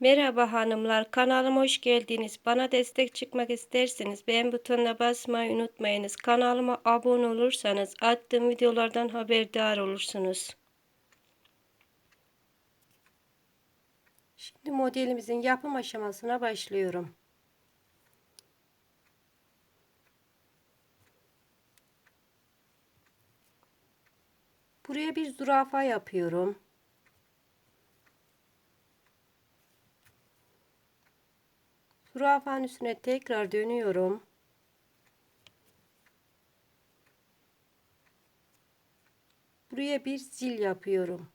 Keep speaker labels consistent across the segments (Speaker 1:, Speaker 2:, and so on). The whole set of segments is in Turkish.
Speaker 1: Merhaba hanımlar, kanalıma hoş geldiniz. Bana destek çıkmak isterseniz beğen butonuna basmayı unutmayınız. Kanalıma abone olursanız attığım videolardan haberdar olursunuz. Şimdi modelimizin yapım aşamasına başlıyorum. Buraya bir zürafa yapıyorum. Zürafanın üstüne tekrar dönüyorum. Buraya bir zil yapıyorum.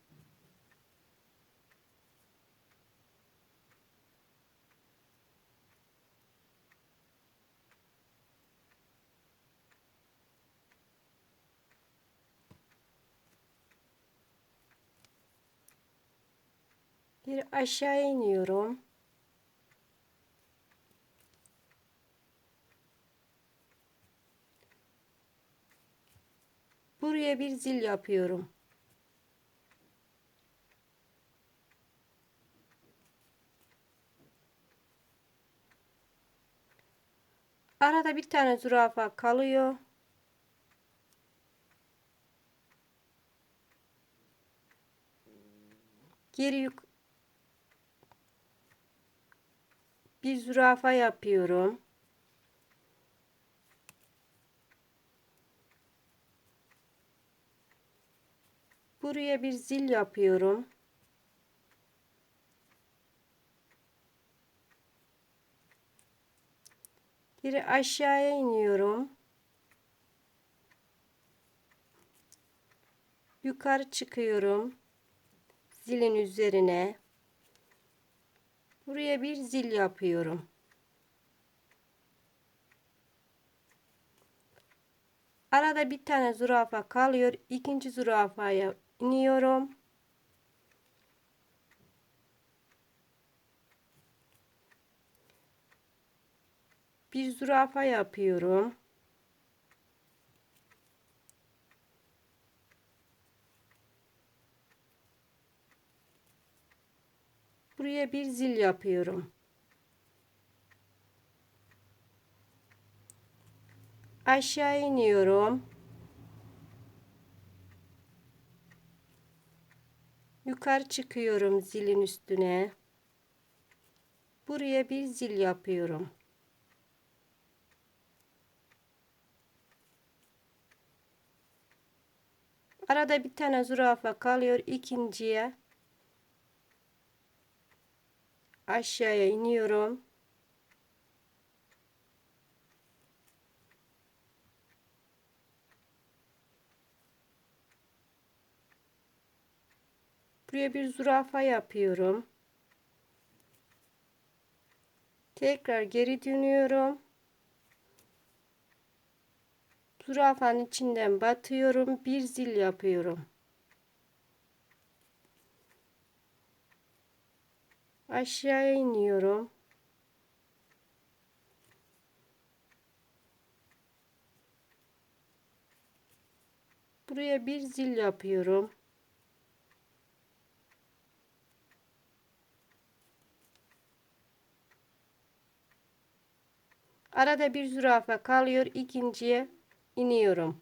Speaker 1: Bir aşağı iniyorum. Buraya bir zil yapıyorum. Arada bir tane zürafa kalıyor. Geri yük bir zürafa yapıyorum. Buraya bir zil yapıyorum. Geri aşağıya iniyorum. Yukarı çıkıyorum. Zilin üzerine. Buraya bir zil yapıyorum. Arada bir tane zürafa kalıyor. İkinci zürafaya iniyorum. Bir zürafa yapıyorum. Buraya bir zil yapıyorum. Aşağı iniyorum. Yukarı çıkıyorum zilin üstüne. Buraya bir zil yapıyorum. Arada bir tane zürafa kalıyor. ikinciye aşağıya iniyorum. Buraya bir zürafa yapıyorum. Tekrar geri dönüyorum. Zürafanın içinden batıyorum. Bir zil yapıyorum. Aşağıya iniyorum. Buraya bir zil yapıyorum. Arada bir zürafa kalıyor. ikinciye iniyorum.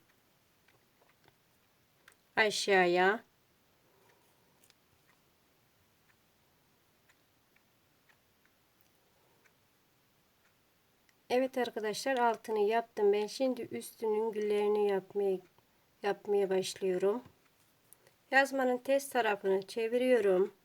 Speaker 1: Aşağıya. Evet arkadaşlar altını yaptım. Ben şimdi üstünün güllerini yapmaya yapmaya başlıyorum. Yazmanın ters tarafını çeviriyorum.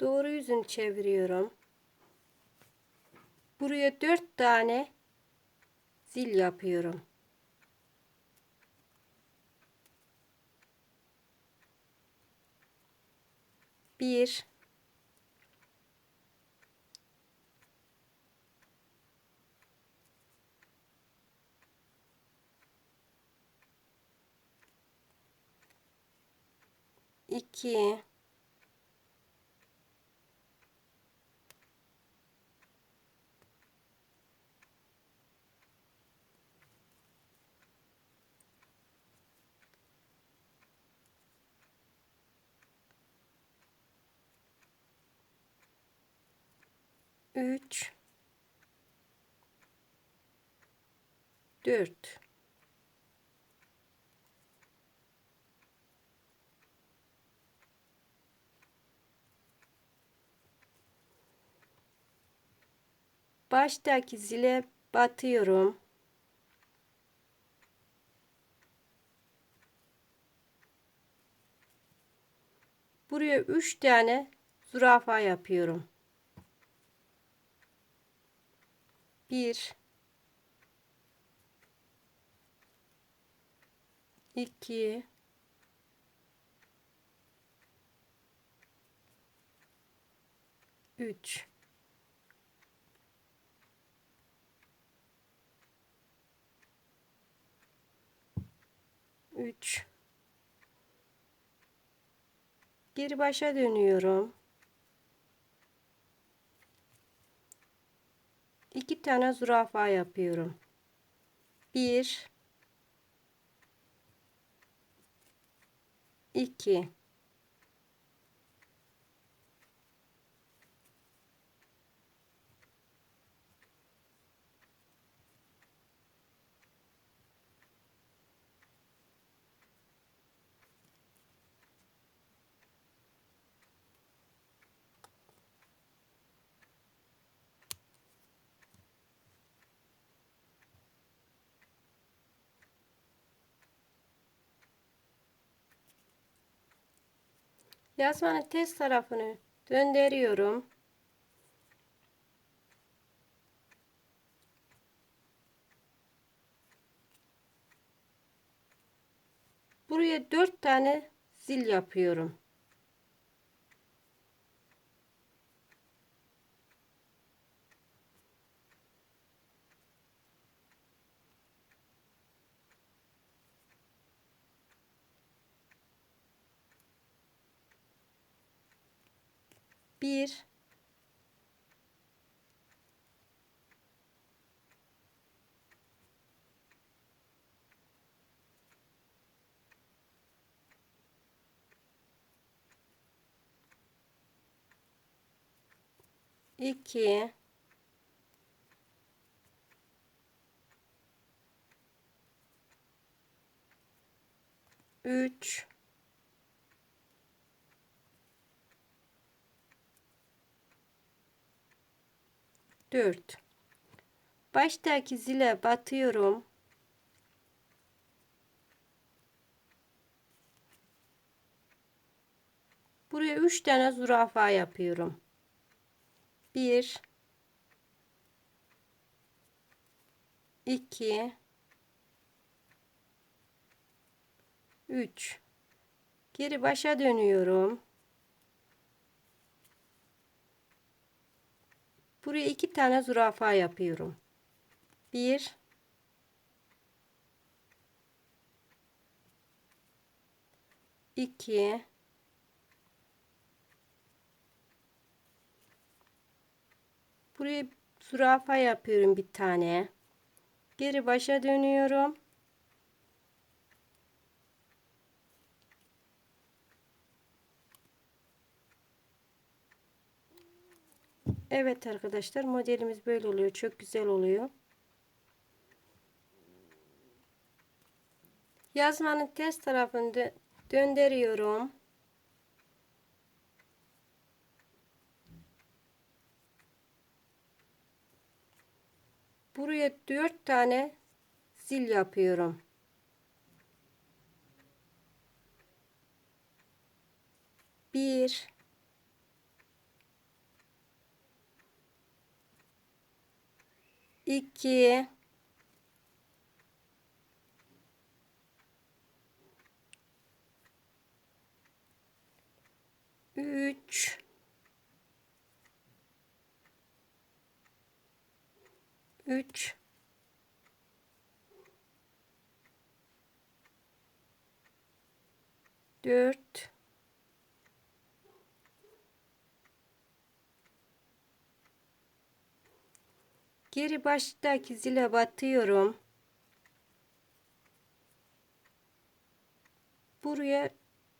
Speaker 1: Doğru yüzünü çeviriyorum. Buraya 4 tane zil yapıyorum. Bir, iki, 3 4 Baştaki zile batıyorum. Buraya 3 tane zürafa yapıyorum. 1 2 3 3 Geri başa dönüyorum. İki tane zürafa yapıyorum. Bir, iki, Yazmanın test tarafını döndürüyorum. Buraya dört tane zil yapıyorum. Bir, iki, üç, 4 baştaki zile batıyorum. Buraya 3 tane zürafa yapıyorum. 1 2 3 geri başa dönüyorum Buraya iki tane zürafa yapıyorum. Bir. iki, Buraya zürafa yapıyorum bir tane. Geri başa dönüyorum. Evet arkadaşlar modelimiz böyle oluyor. Çok güzel oluyor. Yazmanın test tarafını döndürüyorum. Buraya dört tane zil yapıyorum. Bir, 2 3 3 4 Geri baştaki zile batıyorum. Buraya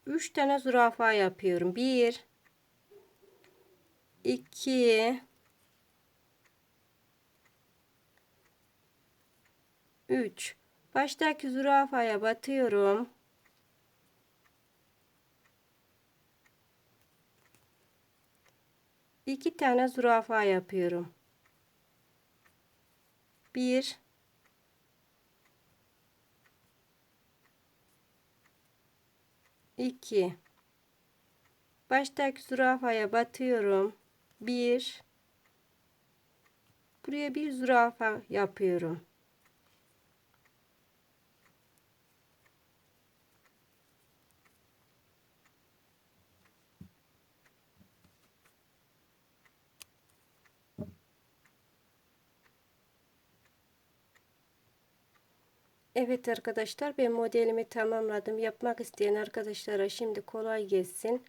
Speaker 1: 3 tane zürafa yapıyorum. 1 2 3 Baştaki zürafaya batıyorum. İki tane zürafa yapıyorum. Bir, iki. Baştaki zürafaya batıyorum. Bir, buraya bir zürafa yapıyorum. Evet arkadaşlar ben modelimi tamamladım. Yapmak isteyen arkadaşlara şimdi kolay gelsin.